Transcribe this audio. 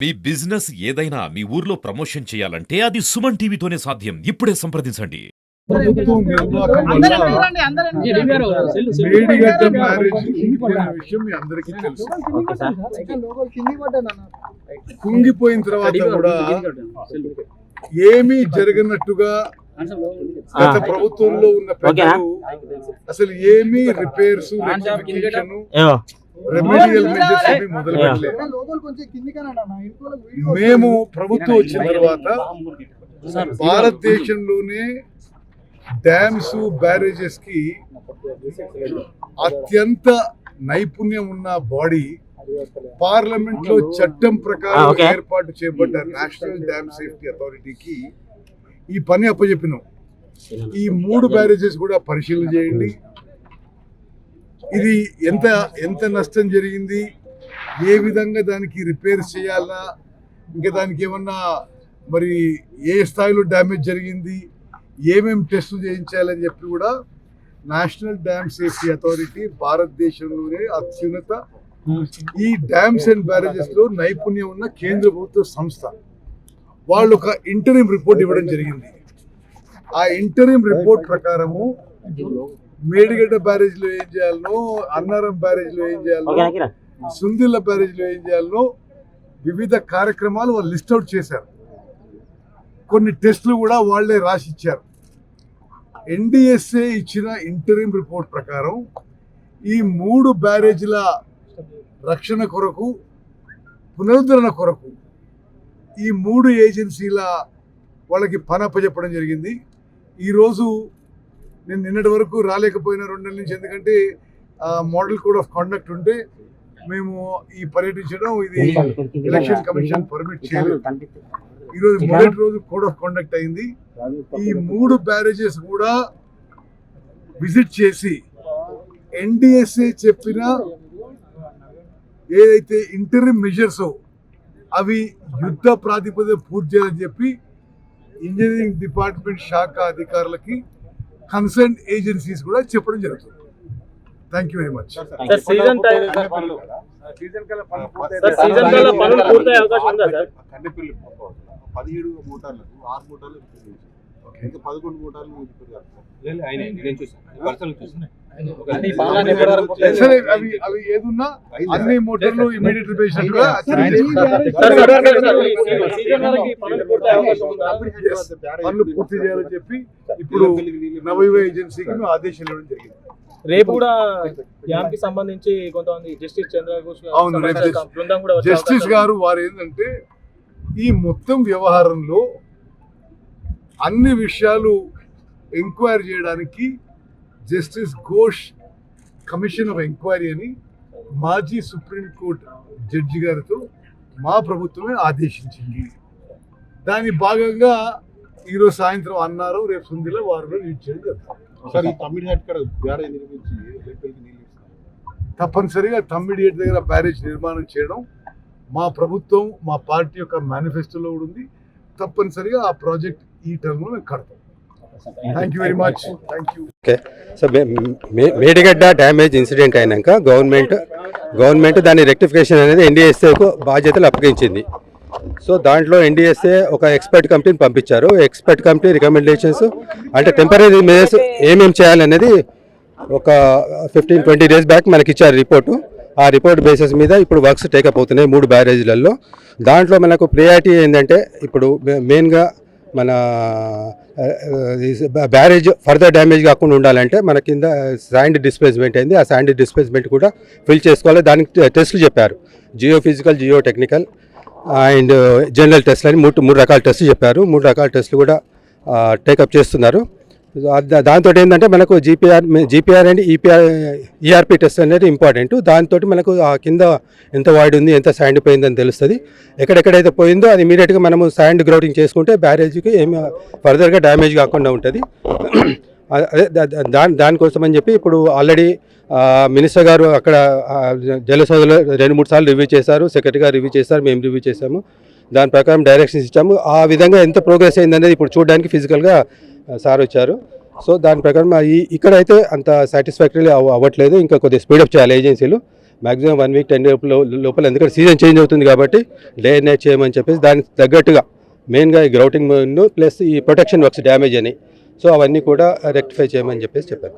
మీ business ఏదైనా మీ ఊర్లో promotion చేయాలంటే అది సుమన్ టీవీతోనే సాధ్యం. ఇప్పుడే సంప్రదించండి. కుంగిపోయిన విషయం మీ అందరికీ తెలుసు కుంగిపోయిన తర్వాత కూడా ఏమీ జరగనట్టుగా గత ప్రభుత్వంలో ఉన్న పెద్దలు అసలు ఏమీ రిపేర్స్ రెమెడియల్ మెజర్స్ ఏమీ మొదలు పెట్టలేదు మేము ప్రభుత్వం వచ్చిన తర్వాత భారతదేశంలోనే డ్యామ్స్ బ్యారేజెస్కి అత్యంత నైపుణ్యం ఉన్న బాడీ పార్లమెంట్లో చట్టం ప్రకారం. ఏర్పాటు చేయబడ్డ నేషనల్ డ్యామ్ సేఫ్టీ అథారిటీకి ఈ పని అప్పచెప్పినాం. ఈ మూడు బ్యారేజెస్ కూడా పరిశీలన చేయండి. ఇది ఎంత ఎంత నష్టం జరిగింది? ఏ విధంగా దానికి రిపేర్ చేయాలా? ఇంకా దానికి ఏమన్నా మరి ఏ స్థాయిలో డ్యామేజ్ జరిగింది? ఏమేమి టెస్టులు చేయించాలని చెప్పి కూడా నేషనల్ డ్యామ్ సేఫ్టీ అథారిటీ భారతదేశంలోనే అత్యున్నత. ఈ డ్యామ్స్ అండ్ బ్యారేజెస్లో నైపుణ్యం ఉన్న కేంద్ర ప్రభుత్వ సంస్థ వాళ్ళు ఒక ఇంటరీమ్ రిపోర్ట్ ఇవ్వడం జరిగింది. ఆ ఇంటరీమ్ రిపోర్ట్ ప్రకారము మేడిగడ్డ బ్యారేజ్లో ఏం చేయాలనో అన్నారం బ్యారేజ్లో ఏం చేయాలనో సుందిల్ల బ్యారేజ్లో ఏం చేయాలనో వివిధ కార్యక్రమాలు వాళ్ళు లిస్ట్ అవుట్ చేశారు. కొన్ని టెస్టులు కూడా వాళ్ళే రాసి ఇచ్చారు ఎన్డిఎస్ఏ ఇచ్చిన ఇంటరిం రిపోర్ట్ ప్రకారం ఈ మూడు బ్యారేజీల రక్షణ కొరకు పునరుద్ధరణ కొరకు ఈ మూడు ఏజెన్సీల వాళ్ళకి పని అప్పచెప్పడం జరిగింది. ఈరోజు నేను నిన్నటి వరకు రాలేకపోయిన రెండు నెలల నుంచి ఎందుకంటే మోడల్ కోడ్ ఆఫ్ కాండక్ట్ ఉంటే మేము ఈ పర్యటించడం ఇది ఎలక్షన్ కమిషన్ పర్మిట్ చేయలేదు. ఈరోజు మొదటి రోజు కోడ్ ఆఫ్ కాండక్ట్ అయింది. ఈ మూడు బ్యారేజెస్ కూడా విజిట్ చేసి ఎన్డిఎస్ఏ చెప్పిన ఏదైతే ఇంటర్మ్ మెజర్స్ అవి యుద్ధ ప్రాతిపదిక పూర్తి చేయాలని చెప్పి ఇంజనీరింగ్ డిపార్ట్మెంట్ శాఖ అధికారులకి కన్సర్న్ ఏజెన్సీస్ కూడా చెప్పడం జరుగుతుంది. Thank you very much sir season time sir season కల్లా పనులు పూర్తయ్యే అవకాశం ఉందా. సార్? కండిపల్లి పదిహేడు మోటార్లకు ఆరు మోటార్లు ఇంకా పదకొండు మోటార్లు రిపేర్ సరే అవి అవి ఏదున్నా అన్ని మోటార్లు ఇమీడియట్ రిపేర్ చేసినట్టుగా సార్, సార్, సార్, సార్, ఈ సీజన్- సీజన్ వరకు పనులు పూర్తి చేయాలని చెప్పి ఇప్పుడు నవయువ ఏజెన్సీకి మేము ఆదేశాలు ఇవ్వడం జరిగింది రేపు కూడా డ్యామ్కి సంబంధించి కొంతమంది జస్టిస్ చంద్రఘోష్ అవును, జస్టిస్ గారు వారు ఏంటంటే ఈ మొత్తం వ్యవహారంలో అన్ని విషయాలు ఎంక్వైరీ చేయడానికి justice Ghosh commission of enquiry అని మాజీ సుప్రీంకోర్టు జడ్జి గారితో మా ప్రభుత్వమే ఆదేశించింది. దాని భాగంగా ఈరోజు సాయంత్రం అన్నారు రేపు సుందిలో వారు యూజ్ చేయడం తప్పనిసరిగా తమ్మిడియేట్ దగ్గర బ్యారేజ్ నిర్మాణం చేయడం మా ప్రభుత్వం మా పార్టీ యొక్క మేనిఫెస్టోలో కూడా ఉంది. తప్పనిసరిగా ఆ ప్రాజెక్ట్ ఈ టర్మ్లో మేము కడతాం. Thank you very much thank you so మే- మే- మేడిగడ్డ డ్యామేజ్ ఇన్సిడెంట్ అయినాక గవర్నమెంట్ గవర్నమెంట్ దాని రెక్టిఫికేషన్ అనేది ఎన్డీఎస్ఏకు బాధ్యతలు అప్పగించింది. సో దాంట్లో ఎన్డీఎస్ఏ ఒక ఎక్స్పర్ట్ కమిటీని పంపించారు. ఎక్స్పర్ట్ కమిటీ రికమెండేషన్స్ అంటే టెంపరీ మెజర్స్ ఏమేమి చేయాలనేది ఒక ఫిఫ్టీన్ ట్వంటీ డేస్ బ్యాక్ మనకి ఇచ్చారు రిపోర్టు. ఆ రిపోర్ట్ బేసిస్ మీద ఇప్పుడు వర్క్స్ టేకప్ అవుతున్నాయి మూడు బ్యారేజ్లలో. దాంట్లో మనకు ప్రియారిటీ ఏంటంటే ఇప్పుడు మెయిన్గా మన బ్యారేజ్ ఫర్దర్ డ్యామేజ్ కాకుండా ఉండాలంటే మన కింద శాండ్ డిస్ప్లేస్మెంట్ అయింది. ఆ శాండ్ డిస్ప్లేస్మెంట్ కూడా ఫిల్ చేసుకోవాలి. దానికి టెస్టులు చెప్పారు. Geo physical geo technical and general టెస్ట్లు అని మూడు మూడు రకాల టెస్టులు చెప్పారు. మూడు రకాల టెస్టులు కూడా టేకప్ చేస్తున్నారు. దాంతో ఏంటంటే మనకు GPR GPR and EPR ERP test అనేది ఇంపార్టెంట్ దాంతో మనకు ఆ కింద ఎంత వాయిడ్ ఉంది ఎంత శాండ్ పోయిందని తెలుస్తుంది. ఎక్కడెక్కడైతే పోయిందో అది ఇమీడియట్గా మనము శాండ్ గ్రౌటింగ్ చేసుకుంటే బ్యారేజ్కి ఏమి ఫర్దర్గా డ్యామేజ్ కాకుండా ఉంటుంది. అదే దాని దానికోసం అని చెప్పి ఇప్పుడు ఆల్రెడీ మినిస్టర్ గారు అక్కడ జలసభలో రెండు మూడు సార్లు రివ్యూ చేశారు. సెక్రటరీ గారు రివ్యూ చేశారు. మేము రివ్యూ చేశాము. దాని ప్రకారం డైరెక్షన్స్ ఇచ్చాము. ఆ విధంగా ఎంత ప్రోగ్రెస్ అయిందనేది ఇప్పుడు చూడడానికి ఫిజికల్గా సార్ వచ్చారు. సో దాని ప్రకారం ఈ ఇక్కడైతే అంత సాటిస్ఫాక్టరీ అవ్వట్లేదు. ఇంకా కొద్దిగా స్పీడప్ చేయాలి ఏజెన్సీలు మ్యాక్సిమం వన్ వీక్ టెన్ లోపల ఎందుకంటే సీజన్ చేంజ్ అవుతుంది కాబట్టి డే అండ్ నైట్ చేయమని చెప్పేసి దానికి తగ్గట్టుగా మెయిన్గా ఈ గ్రౌటింగ్ ప్లస్ ఈ ప్రొటెక్షన్ వర్క్స్ డ్యామేజ్ అని. సో అవన్నీ కూడా రెక్టిఫై చేయమని చెప్పేసి చెప్పాను